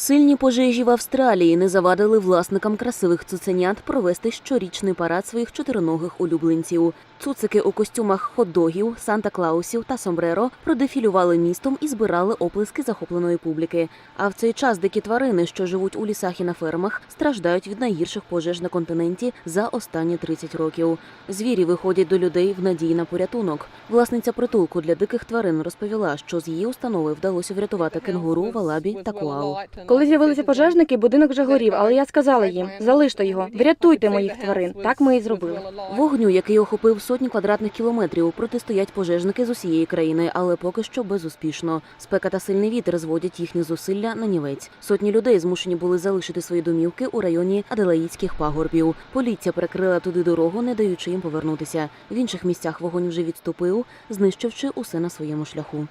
Сильні пожежі в Австралії не завадили власникам красивих цуценят провести щорічний парад своїх чотириногих улюбленців. Цуцики у костюмах хот-догів, Санта-Клаусів та Сомбреро продефілювали містом і збирали оплески захопленої публіки. А в цей час дикі тварини, що живуть у лісах і на фермах, страждають від найгірших пожеж на континенті за останні 30 років. Звірі виходять до людей в надії на порятунок. Власниця притулку для диких тварин розповіла, що з її установи вдалося врятувати кенгуру, валабі та куалу. Коли з'явилися пожежники, будинок вже горів, але я сказала їм: залиште його, врятуйте моїх тварин. Так ми і зробили. Вогню, який охопив сотні квадратних кілометрів, протистоять пожежники з усієї країни, але поки що безуспішно. Спека та сильний вітер зводять їхні зусилля на нівець. Сотні людей змушені були залишити свої домівки у районі Аделаїдських пагорбів. Поліція перекрила туди дорогу, не даючи їм повернутися. В інших місцях вогонь вже відступив, знищивши усе на своєму шляху.